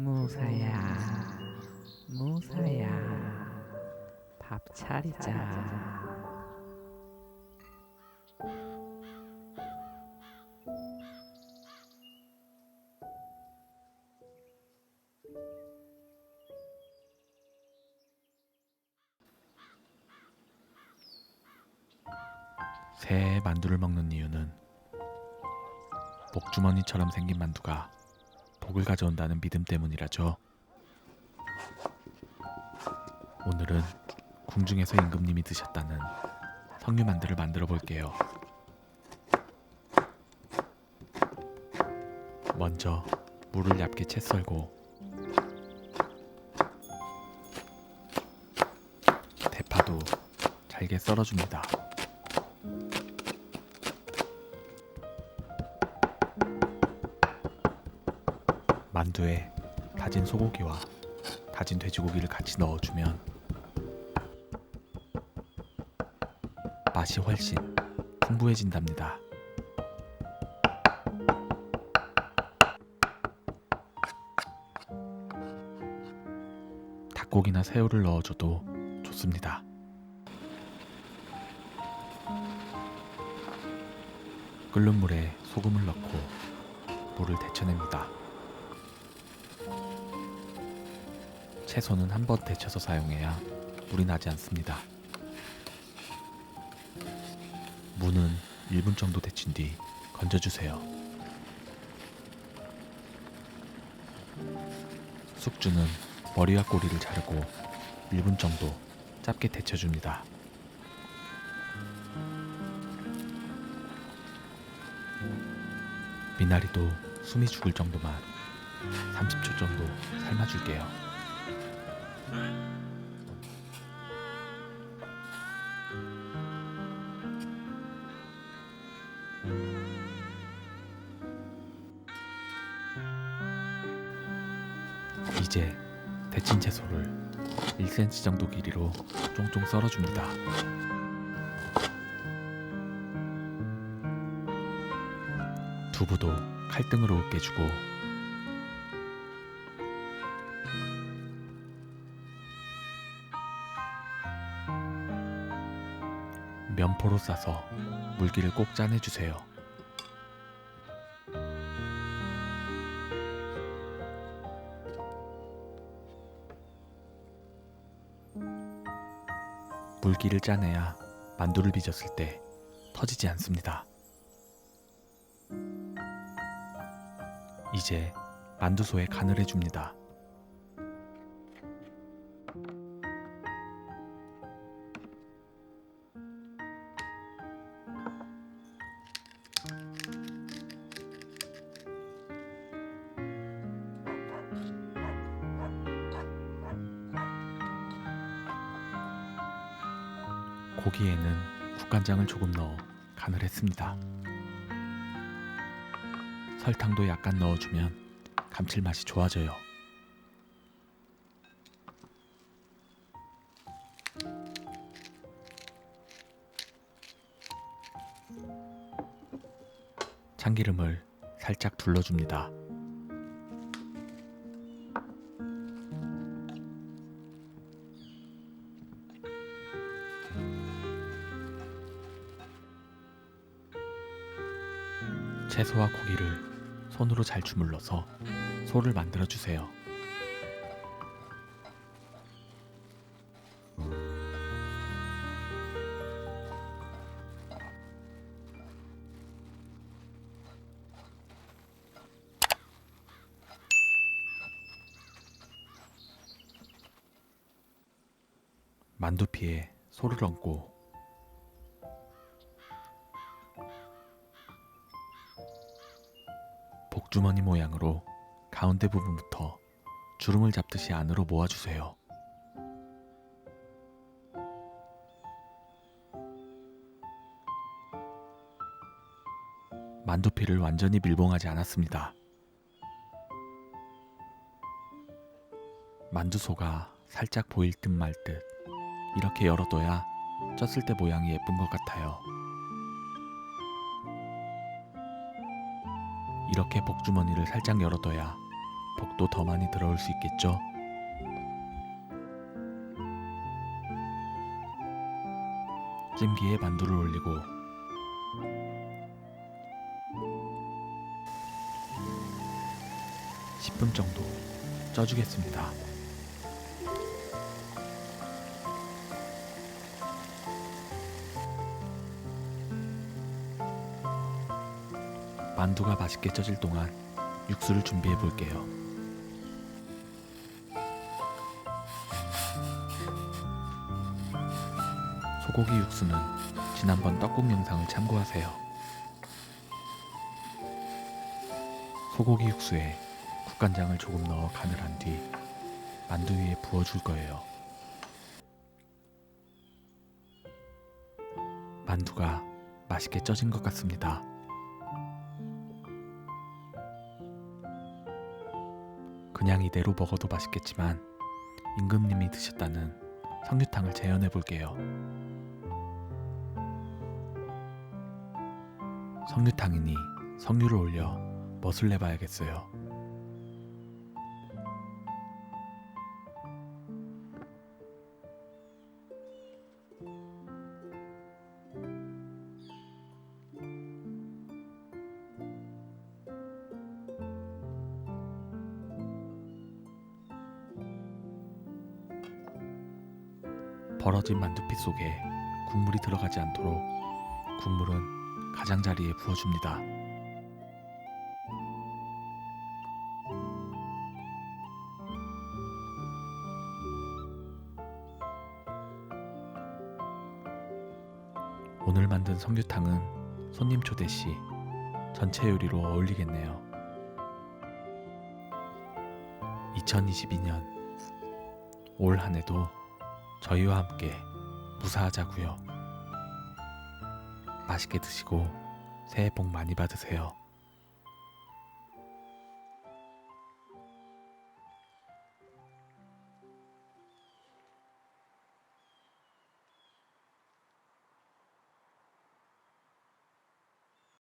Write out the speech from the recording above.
무사야, 무사야, 밥 차리자. 새해 만두를 먹는 이유는 목주머니처럼 생긴 만두가 복을 가져온다는 믿음 때문이라죠. 오늘은 궁중에서 임금님이 드셨다는 석류 만두를 만들어 볼게요. 먼저 물을 얇게 채 썰고 대파도 잘게 썰어줍니다. 만두에 다진 소고기와 다진 돼지고기를 같이 넣어주면 맛이 훨씬 풍부해진답니다. 닭고기나 새우를 넣어줘도 좋습니다. 끓는 물에 소금을 넣고 물을 데쳐냅니다. 채소는 한 번 데쳐서 사용해야 물이 나지 않습니다. 무는 1분 정도 데친 뒤 건져주세요. 숙주는 머리와 꼬리를 자르고 1분 정도 짧게 데쳐줍니다. 미나리도 숨이 죽을 정도만 30초 정도 삶아줄게요. 이제 데친 채소를 1cm 정도 길이로 쫑쫑 썰어줍니다. 두부도 칼등으로 으깨주고 면포로 싸서 물기를 꼭 짜내주세요. 물기를 짜내야 만두를 빚었을 때 터지지 않습니다. 이제 만두소에 간을 해줍니다. 고기에는 국간장을 조금 넣어 간을 했습니다. 설탕도 약간 넣어주면 감칠맛이 좋아져요. 참기름을 살짝 둘러줍니다. 채소와 고기를 손으로 잘 주물러서 소를 만들어 주세요. 만두피에 소를 얹고 주머니 모양으로 가운데 부분부터 주름을 잡듯이 안으로 모아주세요. 만두피를 완전히 밀봉하지 않았습니다. 만두소가 살짝 보일 듯 말듯 이렇게 열어둬야 쪘을 때 모양이 예쁜 것 같아요. 이렇게 복주머니를 살짝 열어둬야 복도 더 많이 들어올 수 있겠죠? 찜기에 만두를 올리고 (10분) 정도 쪄주겠습니다. 만두가 맛있게 쪄질 동안 육수를 준비해 볼게요. 소고기 육수는 지난번 떡국 영상을 참고하세요. 소고기 육수에 국간장을 조금 넣어 간을 한 뒤 만두 위에 부어줄 거예요. 만두가 맛있게 쪄진 것 같습니다. 그냥 이대로 먹어도 맛있겠지만 임금님이 드셨다는 성류탕을 재현해 볼게요. 성류탕이니 석류를 올려 멋을 내봐야겠어요. 벌어진 만두피 속에 국물이 들어가지 않도록 국물은 가장자리에 부어줍니다. 오늘 만든 성규탕은 손님 초대 시 전체 요리로 어울리겠네요. 2022년 올 한해도 저희와 함께 무사하자고요. 맛있게 드시고 새해 복 많이 받으세요.